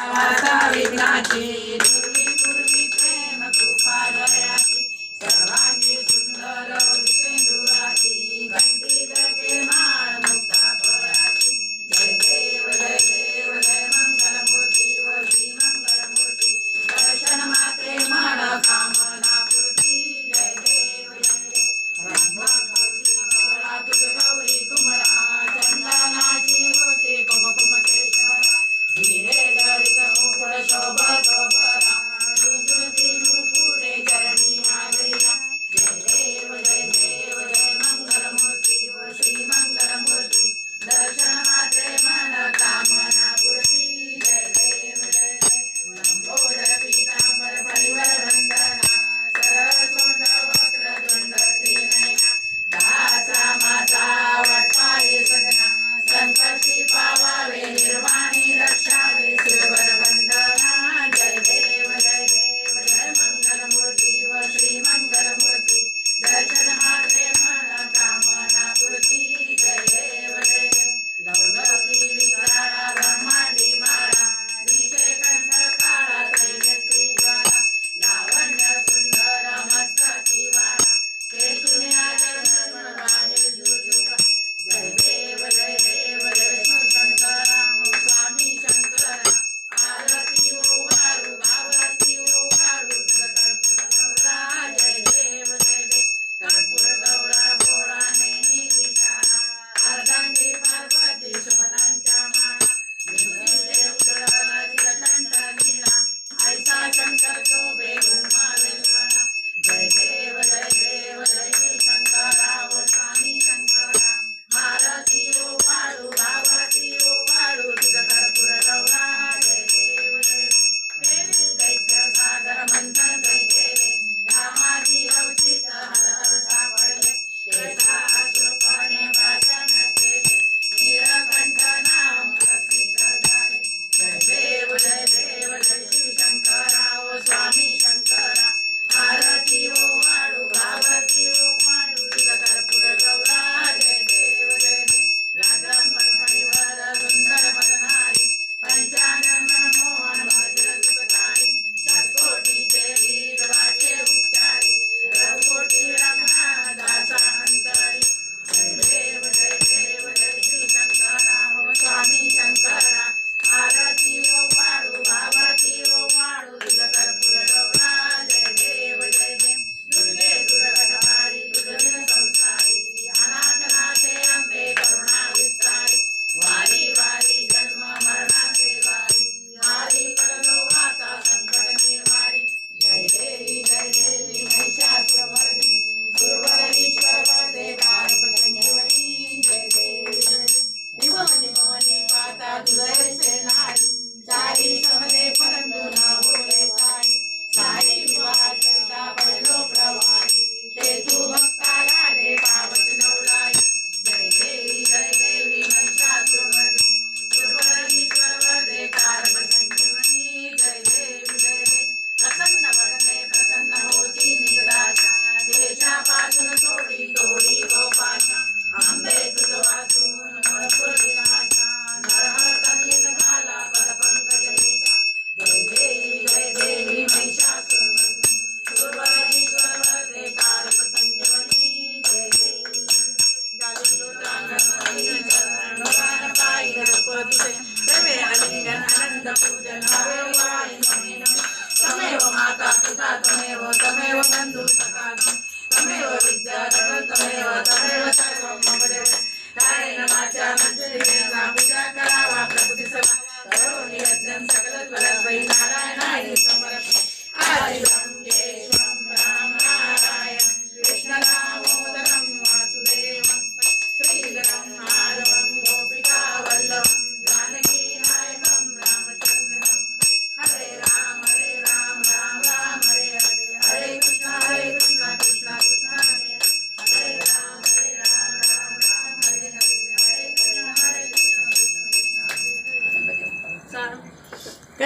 I am Avatar Vignachi. मंजुरीला करावा प्रकृती सभा करो सकल त्वरा नारायण समर्पण आदि